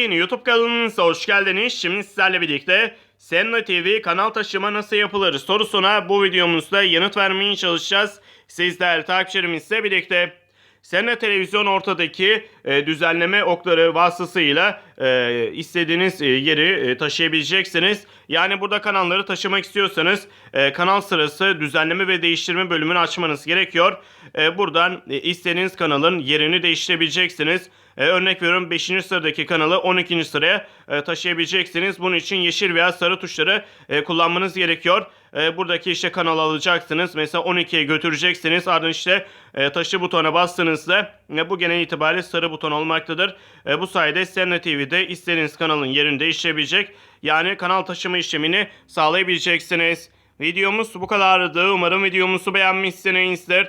Yeni YouTube kanalımıza hoş geldiniz. Şimdi sizlerle birlikte Senna TV kanal taşıma nasıl yapılır sorusuna bu videomuzda yanıt vermeye çalışacağız. Siz değerli takipçilerimizle birlikte Senna Televizyon ortadaki e, düzenleme okları vasıtasıyla e, istediğiniz e, yeri e, taşıyabileceksiniz. Yani burada kanalları taşımak istiyorsanız e, kanal sırası düzenleme ve değiştirme bölümünü açmanız gerekiyor. E, buradan e, istediğiniz kanalın yerini değiştirebileceksiniz. E, örnek veriyorum 5. sıradaki kanalı 12. sıraya e, taşıyabileceksiniz. Bunun için yeşil veya sarı tuşları e, kullanmanız gerekiyor. E, buradaki işte kanal alacaksınız. Mesela 12'ye götüreceksiniz. Ardından işte e, taşı butona bastığınızda e, bu genel itibariyle sarı buton olmaktadır. E, bu sayede Senna TV'de istediğiniz kanalın yerini değiştirebilecek. Yani kanal taşıma işlemini sağlayabileceksiniz. Videomuz bu kadardı. Umarım videomuzu beğenmişsinizdir.